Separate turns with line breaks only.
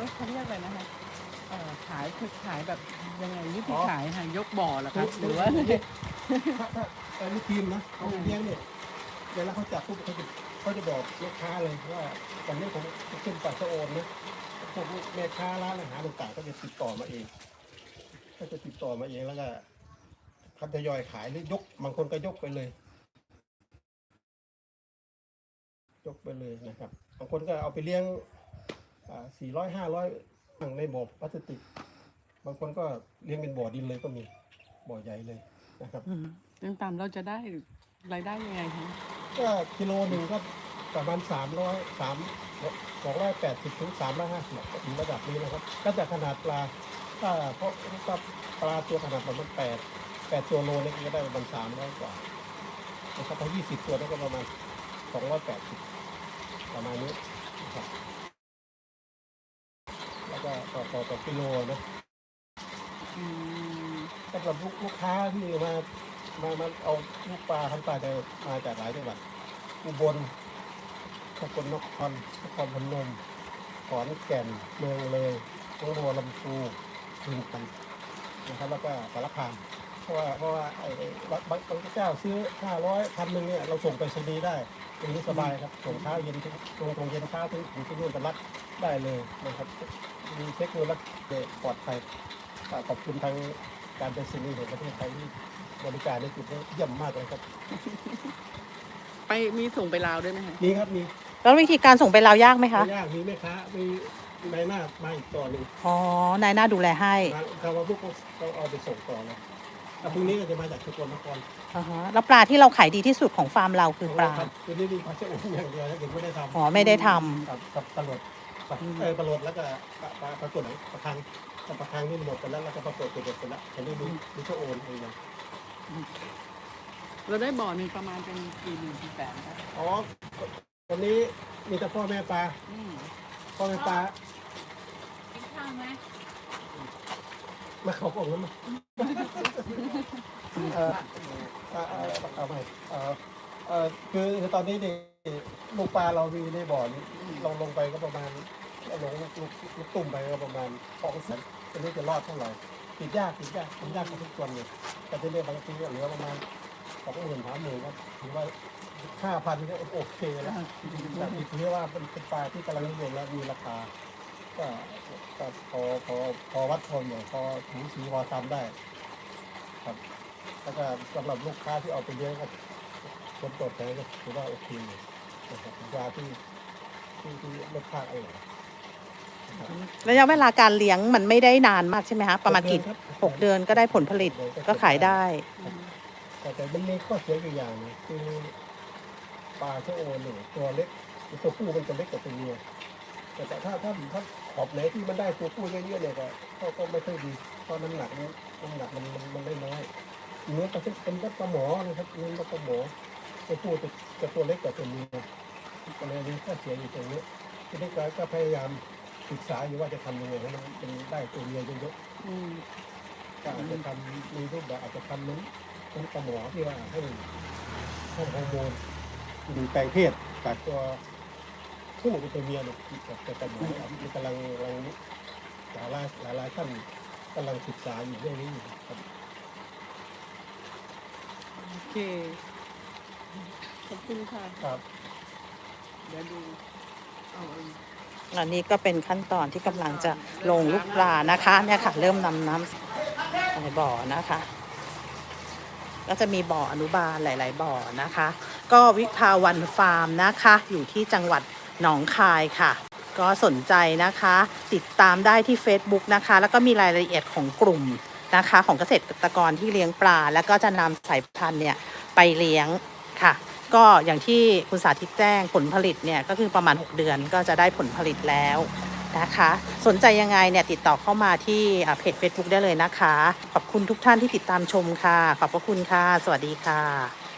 เขาเขาเรียกอะไรนะคะเอ่อขายคือขายแบบยังไงวิธี
อ๋อ
ขายค่ะยกบ่อเหรอคะหรือว่า
ถ้าถ้าเออลูกทีมนะเขาเลี้ยงเนี่ยเวลาเขาจับปุ๊บเขาจะเขาจะบอกลูกค้าเลยว่าวันนี้ผมจะขึ้นปลาชะโอนนะพวกแม่ค้าร้านอาหารต่างๆก็จะติดต่อมาเองก็จะติดต่อมาเองแล้วก็เขาทยอยขายหรือยกบางคนก็ยกไปเลย ยกไปเลยนะครับบางคนก็เอาไปเลี้ยง สี่ร้อยห้าร้อยในบ่อพลาสติก บางคนก็เลี้ยงเป็นบ่อดินเลยก็มีบ่อใหญ่เลยนะครับ
อืมเรื่องตามเราจะได้รายได้ยังไงคะ
ก็กิโลหนึ่งก็ประมาณสามร้อยสามสองร้อยแปดสิบถึงสามร้อยห้าสิบถึงระดับนี้นะครับ ก็จะขนาดปลาถ้าเพราะถ้าปลาตัวขนาดประมาณแปดแปดตัวโลนี่ก็ได้ประมาณสามร้อยกว่านะครับถ้ายี่สิบตัวนี่ก็ประมาณสองร้อยแปดสิบประมาณนี้นะครับแล้วก็ ต่อต่อต่อกิโลนะ
อืม
สำหรับลูกลูกค้าที่มามามาเอาลูกปลาทั้งปลาจะมาจากหลายจังหวัดอุบลสกลนครนครพนมขอนแก่นเมืองเลยหนองบัวลำพูบึงกาฬนะครับแล้วก็สารคาม เพราะว่าเพราะว่าไอ้ไอ้บางบางบางเจ้าซื้อห้าร้อยพันหนึ่งเนี่ยเราส่งไปชนีย์ได้อย่างนี้สบายครับส่งเช้าเย็นถึงตรงตรงเย็นเช้าถึงถึงที่นู่นจะรับได้เลยนะครับมีเทคโนโลยีปลอดภัยก็ขอบคุณทางการเป็นสิ่งแห่งประเทศไทยที่บริการในจุดนี้เยี่ยมมากเลยครับ
ไปมีส่งไปลาวด้วยไหมคะ
มีครับมี
แล้ววิธีการส่งไปลาวยากไหมคะ
ไม่ยากมีแม่ค้ามีนายหน้ามาอีกต่อหนึ่ง
อ๋อนายหน้าดูแลให้
มาคำว่าพวกเราเอาไปส่งต่อเลย แต่พรุ่งนี้ก็จะมาจากสกลนคร
อ่าฮะแล้วปลาที่เราขายดีที่สุดของฟาร์มเราคือปลา
ครับคือนี่มีปลาเชื่อมอย่างเดียวนะเด็กไม่ได้ทำ
อ๋อไม่ได้ทำ
กับกับปลาโหลดปลาเออปลาโหลดแล้วก็ปลาปลาปลากดปลาคังกับปลาคังนี่หมดไปแล้วแล้วก็ปลากดตัวเด็ดไปแล้วอันนี้มีมีเจ้าโอนเองนะ
เราได้บ่อหนึ่งประมาณเป็นกี่หมื่นกี่แสนคะ
อ๋อตอนนี้มีแต่พ่อแม่ปลา
อืม
พ่อแม่ปลา
กินข้าวไหม
มาเขาบอกแล้วมา เออเออเออเอาไปเออเออคือคือตอนนี้นี่ลูกปลาเรามีในบ่อนี้ลงลงไปก็ประมาณลงลูกลูกตุ่มไปก็ประมาณสองแสนตอนนี้จะรอดเท่าไหร่ติดยากติดยากติดยากกว่าทุกตัวเลยแต่ที่นี่บางทีก็เหลือประมาณสองหมื่นสามหมื่นก็ถือว่าห้าพันก็โอเคแล้วแต่ที่ถือว่าเป็นเป็นปลาที่กำลังนิยมและมีราคาก็ก็พอพอพอวัดพอเหนียวพอถูสีพอทำได้ครับ แล้วก็สำหรับลูกค้าที่เอาไปเลี้ยงก็ผลตอบแทนก็ถือว่าโอเคอยู่นะครับยาที่ที่ที่ลดค่าอะไรนะครับ
ระยะเวลาการเลี้ยงมันไม่ได้นานมากใช่ไหมคะประมาณกี่
ครับ
หกเดือนก็ได้ผลผลิตก็ขายได้
แต่แต่มันมีข้อเสียอยู่อย่างหนึงคือปลาเชื้อโอนเนี่ยตัวเล็กตัวผู้มันจะเล็กกว่าตัวเมียแต่แต่ถ้าถ้าถ้าขอบไหนที่มันได้ตัวผู้เยอะๆเนี่ยก็ก็ก็ไม่ค่อยดีเพราะน้ำหนักมันน้ำหนักมันมันมันได้น้อย เนื้อปลาเป็นก็ปลาหมอนะครับเนื้อปลาหมอตัวผู้จะจะตัวเล็กกว่าตัวเมียก็เลยมีข้อเสียอยู่ตรงนี้ทีนี้ก็ก็พยายามศึกษาอยู่ว่าจะทำยังไงให้มันมันได้ตัวเมียเยอะๆ
อืม
ก็อาจจะทำมีรูปแบบอาจจะทำนั้นนั้นกระหมอที่ว่าให้ให้ฮอร์โมนดูแปลงเพศจากตัวผู้เป็นตัวเมียเนี่ยจากตัวกระหมอมีกำลังกำลังหลายหลายหลายหลายท่านกำลังศึกษาอยู่เรื่องนี้อยู่ครับ
โอเค ขอบคุณค่ะ
ครับ
เดี๋ยวดู เอาเอง
อันนี้ก็เป็นขั้นตอนที่กำลังจะลงลูกปลานะคะเนี่ยค่ะ เริ่มนำน้ำในบ่อนะคะ ก็จะมีบ่ออนุบาลหลาย ๆ บ่อนะคะ ก็วิภาวันฟาร์มนะคะ อยู่ที่จังหวัดหนองคายค่ะ ก็สนใจนะคะ ติดตามได้ที่ Facebook นะคะ แล้วก็มีรายละเอียดของกลุ่ม นะคะ ของเกษตรกรที่เลี้ยงปลา แล้วก็จะนำสายพันธุ์เนี่ยไปเลี้ยงค่ะ ก็อย่างที่คุณสาธิตแจ้งผลผลิตเนี่ยก็คือประมาณ 6 เดือนก็จะได้ผลผลิตแล้วนะคะ สนใจยังไงเนี่ยติดต่อเข้ามาที่เพจ Facebook ได้เลยนะคะ ขอบคุณทุกท่านที่ติดตามชมค่ะ ขอบพระคุณค่ะ สวัสดีค่ะ